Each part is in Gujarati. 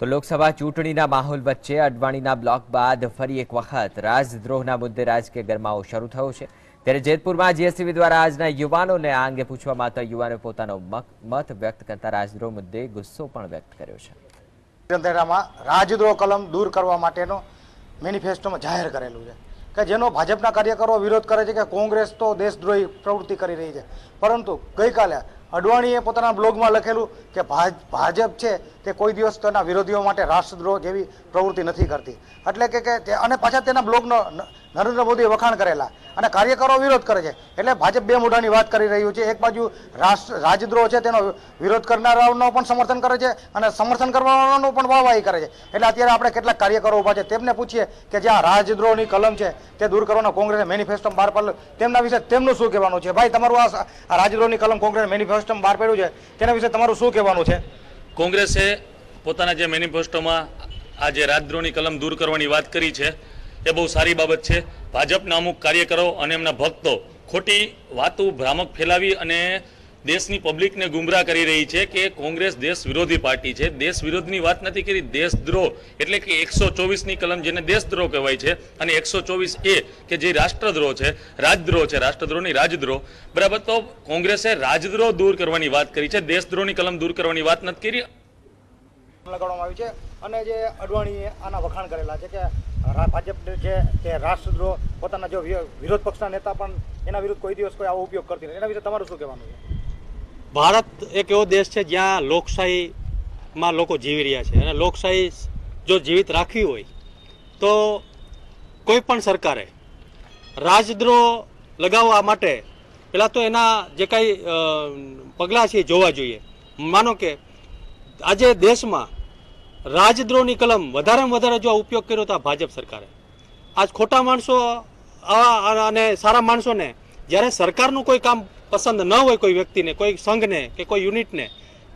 તો લોકસભા ચૂંટણીના માહોલ વચ્ચે અડવાણીના બ્લોક બાદ ફરી એક વખત રાજદ્રોહના મુદ્દે રાજકીય ગરમાવો શરૂ થયો છે. ત્યારે જેતપુરમાં જીએસટીવી દ્વારા આજના યુવાનોને આ અંગે પૂછવામાં આવતા યુવાનોએ પોતાનો મત વ્યક્ત કરતા રાજદ્રોહ મુદ્દે ગુસ્સો પણ વ્યક્ત કર્યો છે. રાજદ્રોહ કલમ દૂર કરવા માટેનો મેનિફેસ્ટોમાં જાહેર કરેલું છે કે જેનો ભાજપના કાર્યકરો વિરોધ કરે છે કે કોંગ્રેસ તો દેશદ્રોહી પ્રવૃત્તિ કરી રહી છે. પરંતુ ગઈકાલે અડવાણીએ પોતાના બ્લોગમાં લખેલું કે ભાજ- ભાજપ છે તે કોઈ દિવસ તેના વિરોધીઓ માટે રાષ્ટ્રદ્રોહ જેવી પ્રવૃત્તિ નથી કરતી. એટલે કે તે, અને પાછા તેના બ્લોગનો નરેન્દ્ર મોદીએ વખાણ કરેલા. અને કાર્યકરો વિરોધ કરે છે. એટલે ભાજપ બે મોઢાની વાત કરી રહ્યું છે. એક બાજુ રાજદ્રોહ છે, તેનો વિરોધ કરનારાઓનો પણ સમર્થન કરે છે અને સમર્થન કરવાનો પણ વાહવાહી કરે છે. એટલે અત્યારે આપણે કેટલાક કાર્યકરો ઊભા છે. તેમને પૂછીએ કે જે આ રાજદ્રોહની કલમ છે, તે દૂર કરવાનો કોંગ્રેસે મેનિફેસ્ટો બહાર પાડેલું તેમના વિશે તેમનું શું કહેવાનું છે? ભાઈ, તમારું આ રાજદ્રોહની કલમ કોંગ્રેસે મેનિફેસ્ટો બહાર પડ્યું છે. તેના વિશે તમારું શું કહેવાનું છે? કોંગ્રેસે પોતાના જે મેનિફેસ્ટોમાં આ જે રાજદ્રોહની કલમ દૂર કરવાની વાત કરી છે એ બહુ સારી બાબત છે. ભાજપના અમુક કાર્યકરો અને એમના ભક્તો ખોટી વાતો ભ્રામક ફેલાવી અને દેશની પબ્લિકને ગુમરાહ કરી રહી છે કે કોંગ્રેસ દેશ વિરોધી પાર્ટી છે. દેશ વિરોધની વાત નથી કરી દેશદ્રોહ એટલે કે એકસો ચોવીસની કલમ જેને દેશદ્રોહ કહેવાય છે અને એકસો ચોવીસ એ કે જે રાષ્ટ્રદ્રોહ છે, રાજદ્રોહ છે રાષ્ટ્રદ્રોહની રાજદ્રોહ. બરાબર, તો કોંગ્રેસે રાજદ્રોહ દૂર કરવાની વાત કરી છે. દેશદ્રોહની કલમ દૂર કરવાની વાત નથી કરી. લગાડવામાં આવી છે. અને જે અડવાણીએ આના વખાણ કરેલા છે કે ભાજપ છે તે રાષ્ટ્રદ્રોહ, પોતાના જો વિરોધ પક્ષના નેતા પણ એના વિરુદ્ધ કોઈ દિવસ કોઈ આવો ઉપયોગ કરતી નથી. એના વિશે તમારું શું કહેવાનું છે? ભારત એક એવો દેશ છે જ્યાં લોકશાહીમાં લોકો જીવી રહ્યા છે અને લોકશાહી જો જીવિત રાખવી હોય તો કોઈ પણ સરકારે રાજદ્રોહ લગાવવા માટે પહેલાં તો એના જે કાંઈ પગલાં છે એ જોવા જોઈએ. માનો કે આજે દેશમાં રાજદ્રોહની કલમ વધારેમાં વધારે જો ઉપયોગ કર્યો તો ભાજપ સરકારે. આજ ખોટા માણસો અને સારા માણસોને જ્યારે સરકારનું કોઈ કામ પસંદ ન હોય કોઈ વ્યક્તિને, કોઈ સંઘને કે કોઈ યુનિટને,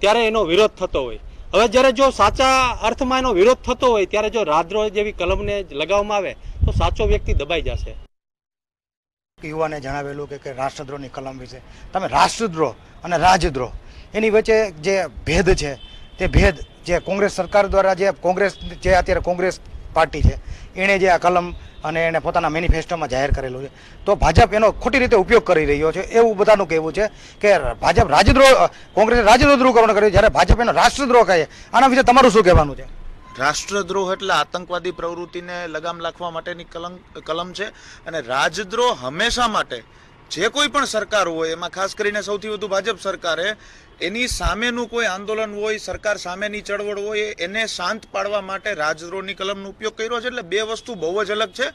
ત્યારે એનો વિરોધ થતો હોય. હવે જ્યારે જો સાચા અર્થમાં એનો વિરોધ થતો હોય, ત્યારે જો રાજદ્રોહ જેવી કલમને લગાવવામાં આવે, તો સાચો વ્યક્તિ દબાઈ જશે. યુવાને જણાવેલું કે રાષ્ટ્રદ્રોહની કલમ વિશે. તમે રાષ્ટ્રદ્રોહ અને રાજદ્રોહ, એની વચ્ચે જે ભેદ છે, તે ભેદ જે કોંગ્રેસ સરકાર દ્વારા જે કોંગ્રેસ જે અત્યારે કોંગ્રેસ પાર્ટી છે, એણે જે આ કલમ અને એને પોતાના મેનિફેસ્ટોમાં જાહેર કરેલું છે, તો ભાજપ એનો ખોટી રીતે ઉપયોગ કરી રહ્યો છે, એવું બધાનું કહેવું છે કે ભાજપ રાજદ્રોહ, કોંગ્રેસે રાજદ્રોહકરણ દૂર કર્યું જ્યારે ભાજપ એનો રાષ્ટ્રદ્રોહ કહે આના વિશે તમારું શું કહેવાનું છે? રાષ્ટ્રદ્રોહ એટલે આતંકવાદી પ્રવૃત્તિને લગામ લાખવા માટેની કલમ કલમ છે, અને રાજદ્રોહ હંમેશા માટે જે કોઈ પણ સરકાર હોય, એમાં ખાસ કરીને સૌથી વધુ ભાજપ સરકારે, એની સામેનું કોઈ આંદોલન હોય, સરકાર સામેની ચળવળ હોય, એને શાંત પાડવા માટે રાજદ્રોહની કલમનો ઉપયોગ કર્યો છે. એટલે બે વસ્તુ બહુ જ અલગ છે.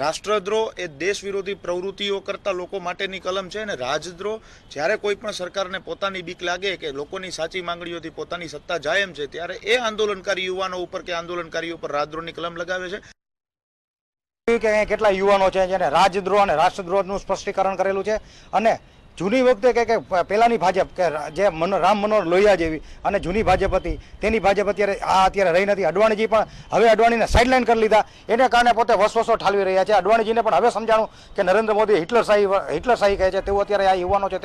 રાષ્ટ્રદ્રોહ એ દેશ વિરોધી પ્રવૃત્તિઓ કરતા લોકો માટેની કલમ છે અને રાજદ્રોહ જ્યારે કોઈ પણ સરકારને પોતાની બીક લાગે કે લોકોની સાચી માંગણીઓથી પોતાની સત્તા જાય એમ છે, ત્યારે એ આંદોલનકારી યુવાનો ઉપર કે આંદોલનકારીઓ ઉપર રાજદ્રોહની કલમ લગાવે છે. કે અહીંયા કેટલા યુવાનો છે જેને રાજદ્રોહ અને રાષ્ટ્રદ્રોહનું સ્પષ્ટીકરણ કરેલું છે. અને જૂની વખતે કે કે પહેલાની ભાજપ કે જે રામ મનોહર લોહિયા જેવી અને જૂની ભાજપ હતી, તેની ભાજપ અત્યારે આ અત્યારે રહી નથી. અડવાણીજી પણ હવે અડવાણીને સાઇડલાઇન કરી લીધા. એને કારણે પોતે વસવસો ઠાલવી રહ્યા છે. અડવાણીજીને પણ હવે સમજાણું કે નરેન્દ્ર મોદી હિટલર શાહી હિટલર શાહી કહે છે. તેવું અત્યારે આ યુવાનો છે